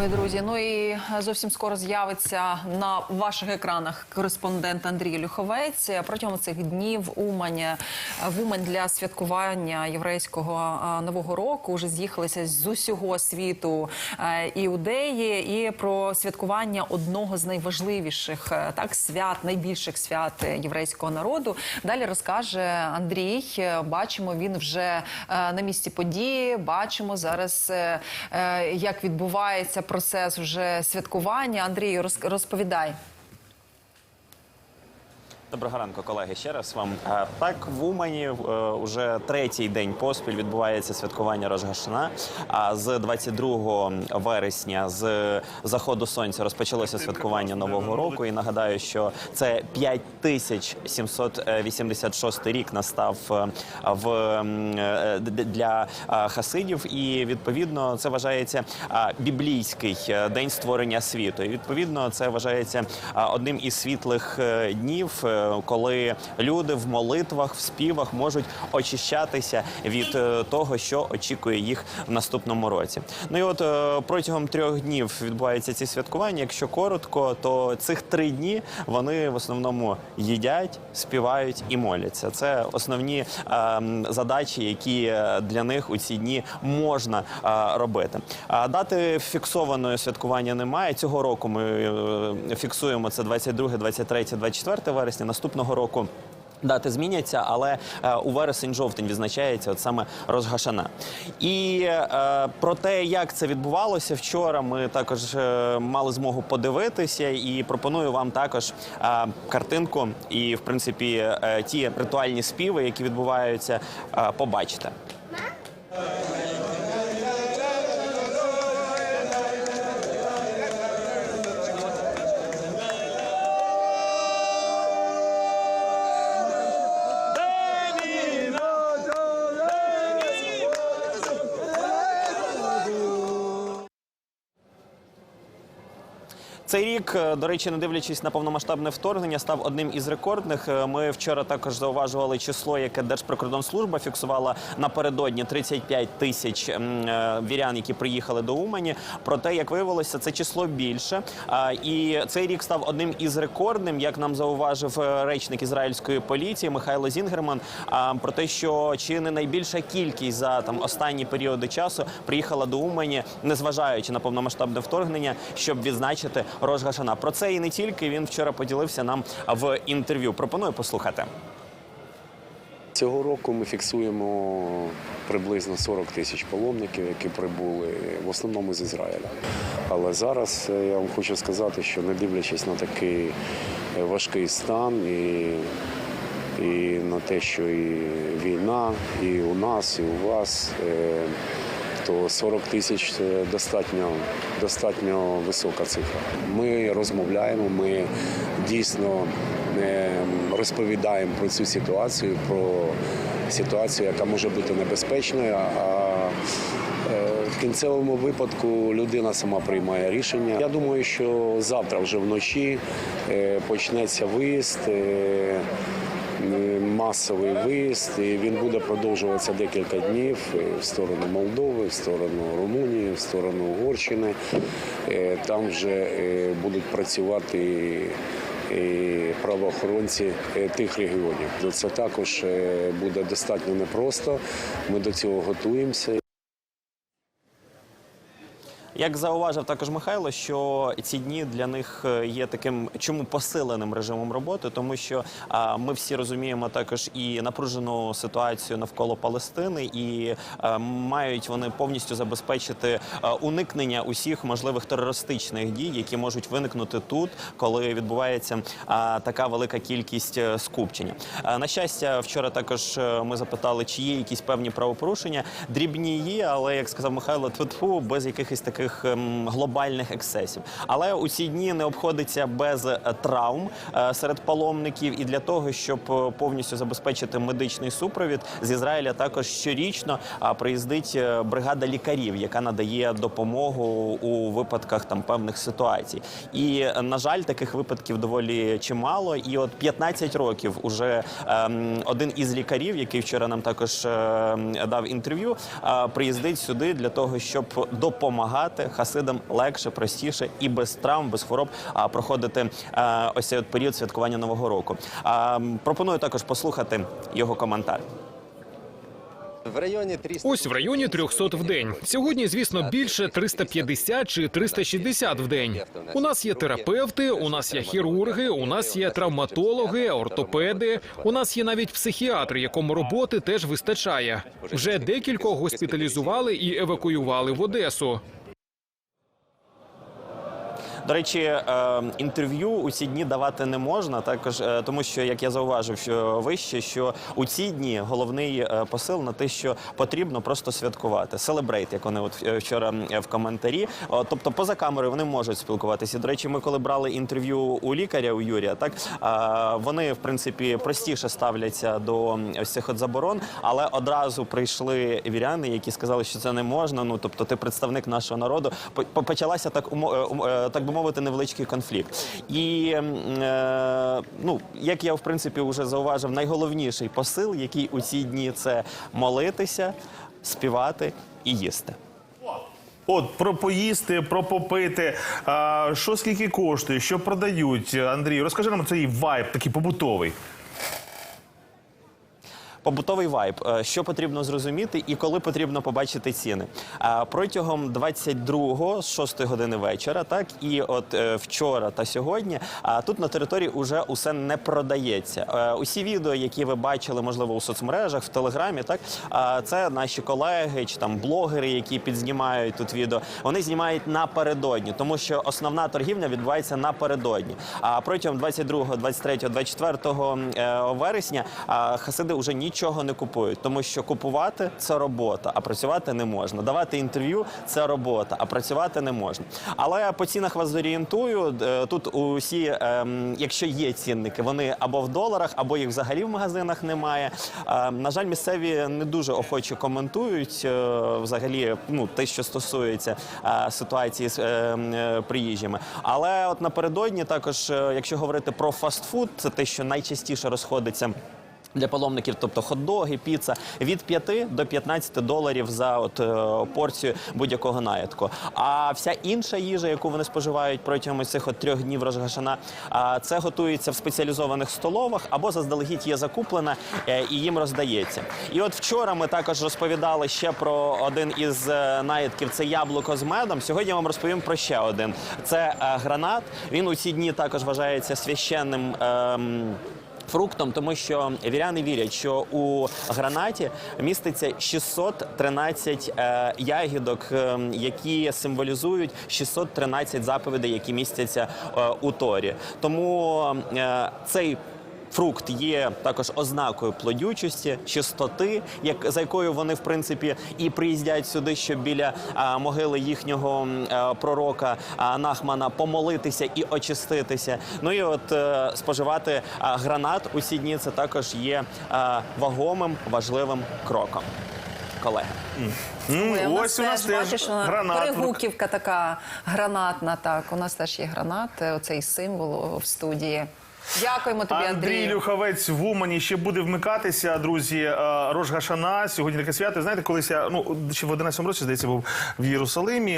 Ой, друзі, ну і зовсім скоро з'явиться на ваших екранах кореспондент Андрій Люховець. Протягом цих днів Умань, в Умань для святкування єврейського нового року вже з'їхалися з усього світу е, іудеї і про святкування одного з найважливіших е, так свят, найбільших свят єврейського народу. Далі розкаже Андрій. Е, Бачимо, він вже е, на місці події. Бачимо зараз, е, е, як відбувається процес вже святкування. Андрій, роз- розповідай. Доброго ранку, колеги. Ще раз вам Е, так в Умані вже третій день поспіль відбувається святкування Рожгашина. А з 22 вересня з заходу сонця розпочалося святкування нового року. І нагадаю, що це 5786 рік настав е, в е, для е, хасидів, і відповідно це вважається е, біблійський е, день створення світу. І відповідно це вважається е, одним із світлих е, днів, е, коли люди в молитвах, в співах можуть очищатися від е, того, що очікує їх в наступному році. Ну і от е, протягом трьох днів відбуваються ці святкування. Якщо коротко, то цих три дні вони в основному їдять, співають і моляться. Це основні е, задачі, які е, для них у ці дні можна е, робити. А дати фіксованої святкування немає. Цього року ми е, фіксуємо це 22, 23, 24 вересня. Наступного року. Дати зміняться, але е, у вересень-жовтень відзначається от саме розгашана. І е, про те, як це відбувалося вчора, ми також е, мали змогу подивитися, і пропоную вам також е, картинку і, в принципі, е, ті ритуальні співи, які відбуваються, е, побачити. Цей рік, е, до речі, не дивлячись на повномасштабне вторгнення, став одним із рекордних. Е, Ми вчора також зауважували число, яке Держприкордонслужба фіксувала напередодні 35 тисяч е, вірян, які приїхали до Умані. Проте, як виявилося, це число більше. І цей рік став одним із рекордним, як нам зауважив речник ізраїльської поліції Михайло Зінгерман. Про те, що чи не найбільша кількість за там останні періоди часу приїхала до Умані, незважаючи на повномасштабне вторгнення, щоб відзначити Рож Гашана. Про це і не тільки він вчора поділився нам в інтерв'ю. Пропоную послухати. Цього року ми фіксуємо приблизно 40 тисяч паломників, які прибули в основному з Ізраїля. Але зараз е, я вам хочу сказати, що не дивлячись на такий е, важкий стан і, і на те, що і війна, і у нас, і у вас, е, то 40 тисяч достатньо, достатньо висока цифра. Ми розмовляємо, ми дійсно е, розповідаємо про цю ситуацію, про ситуацію, яка може бути небезпечною. А е, в кінцевому випадку людина сама приймає рішення. Я думаю, що завтра вже вночі е, почнеться виїзд. Масовий виїзд, і він буде продовжуватися декілька днів в сторону Молдови, в сторону Румунії, в сторону Угорщини. Е, Там вже е, будуть працювати І правоохоронці е, тих регіонів. Це також буде достатньо непросто. Ми до цього готуємося. Як зауважив також Михайло, що ці дні для них е, є таким чому посиленим режимом роботи, тому що а, ми всі розуміємо також і напружену ситуацію навколо Палестини, і е, мають вони повністю забезпечити е, уникнення усіх можливих терористичних дій, які можуть виникнути тут, коли відбувається а, така велика кількість скупчення. Е, На щастя, вчора також ми запитали, чи є якісь певні правопорушення. Дрібні є, але як сказав Михайло, тьфу-тьфу, без якихось таких ем, глобальних ексцесів. Але у ці дні не обходиться без е, травм е, серед паломників, і для того, щоб е, повністю забезпечити медичний супровід з Ізраїля, також щорічно приїздить бригада лікарів, яка надає допомогу у випадках там певних ситуацій. І на жаль, таких випадків доволі чимало. І от 15 років уже ем, один із лікарів, який вчора нам також ем, дав інтерв'ю, приїздить сюди для того, щоб допомагати святкувати хасидам легше, простіше і без травм, без хвороб а, проходити е, ось цей от період святкування нового року. А, пропоную також послухати його коментар. В районі 300... Ось в районі 300 в день. Сьогодні, звісно, більше 350 чи 360 в день. У нас є терапевти, у нас є хірурги, у нас є травматологи, ортопеди. У нас є навіть психіатри, якому роботи теж вистачає. Вже декількох госпіталізували і евакуювали в Одесу. До речі, е, інтерв'ю у ці дні давати не можна, також е, тому, що як я зауважив, що вище, що у ці дні головний е, посил на те, що потрібно просто святкувати. Селебрейт, як вони от вчора в коментарі. Тобто, поза камерою вони можуть спілкуватися. До речі, ми коли брали інтерв'ю у лікаря у Юрія, так вони в принципі простіше ставляться до ось цих от заборон, але одразу прийшли віряни, які сказали, що це не можна. Ну тобто, ти представник нашого народу. По- по- Почалася так так би мовити, невеличкий конфлікт. І е, ну, як я в принципі вже зауважив, найголовніший посил, який у ці дні це молитися, співати і їсти. От про поїсти, про попити. А, що скільки коштує, що продають, Андрій? Розкажи нам цей вайб такий побутовий. Побутовий вайб, Е, що потрібно зрозуміти і коли потрібно побачити ціни. Протягом 22-го, з 6 години вечора, так і от е, вчора та сьогодні, тут на території вже усе не продається. Е, Усі відео, які ви бачили, можливо, у соцмережах, в телеграмі, так це наші колеги чи там блогери, які підзнімають тут відео. Вони знімають напередодні, тому що основна торгівля відбувається напередодні. А протягом 22, 23, 24 е, вересня хасиди вже нічого не купують, тому що купувати це робота, а працювати не можна. Давати інтерв'ю це робота, а працювати не можна. Але по цінах вас зорієнтую. Е, Тут усі, ем, якщо є цінники, вони або в доларах, або їх взагалі в магазинах немає. Е, На жаль, місцеві не дуже охоче коментують е, взагалі ну, те, що стосується ситуації з приїжджими. Але от напередодні також, якщо говорити про фастфуд, це те, що найчастіше розходиться. Для паломників, тобто хот-доги, піца від 5 до 15 доларів за от е, порцію будь-якого наїдку. А вся інша їжа, яку вони споживають протягом цих от трьох днів Рожгашана, а це готується в спеціалізованих столовах або заздалегідь є закуплена е, і їм роздається. І от вчора ми також розповідали ще про один із е, наїдків це яблуко з медом. Сьогодні я вам розповім про ще один. Це е, гранат. Він у ці дні також вважається священним. ем, фруктом, тому що віряни вірять, що у гранаті міститься 613 е, ягідок, е, які символізують 613 заповідей, які містяться е, у Торі. Тому цей Фрукт є також ознакою плодючості, чистоти, як за якою вони в принципі і приїздять сюди, щоб біля а, могили їхнього м, е, пророка а, Нахмана помолитися і очиститися. Ну і от е, споживати а, гранат усі дні це також є а, вагомим важливим кроком. Колеги. М, Ой, а ось у нас теж бачиш, гранат. перегуківка така гранатна. Так, у нас теж є гранат, е, оцей символ в студії. Дякуємо тобі, Андрій Андрію. Люхавець в Умані ще буде вмикатися, друзі. Е, Рож Гашана. Сьогодні таке свято. Знаєте, колись я ну ще в 11 році, здається, був в Єрусалимі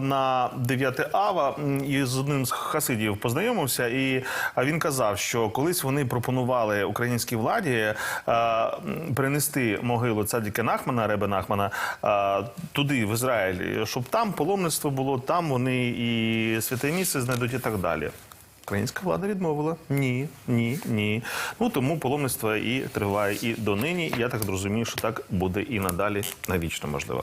на 9 ава і з одним з хасидів познайомився. І він казав, що колись вони пропонували українській владі принести могилу цадіка Нахмана, Ребе Нахмана, туди, в Ізраїль, щоб там паломництво було, там вони і святе місце знайдуть і так далі. Українська влада відмовила. Ні, ні, ні. Ну тому паломництво і триває і донині. Я так розумію, що так буде і надалі навічно можливо.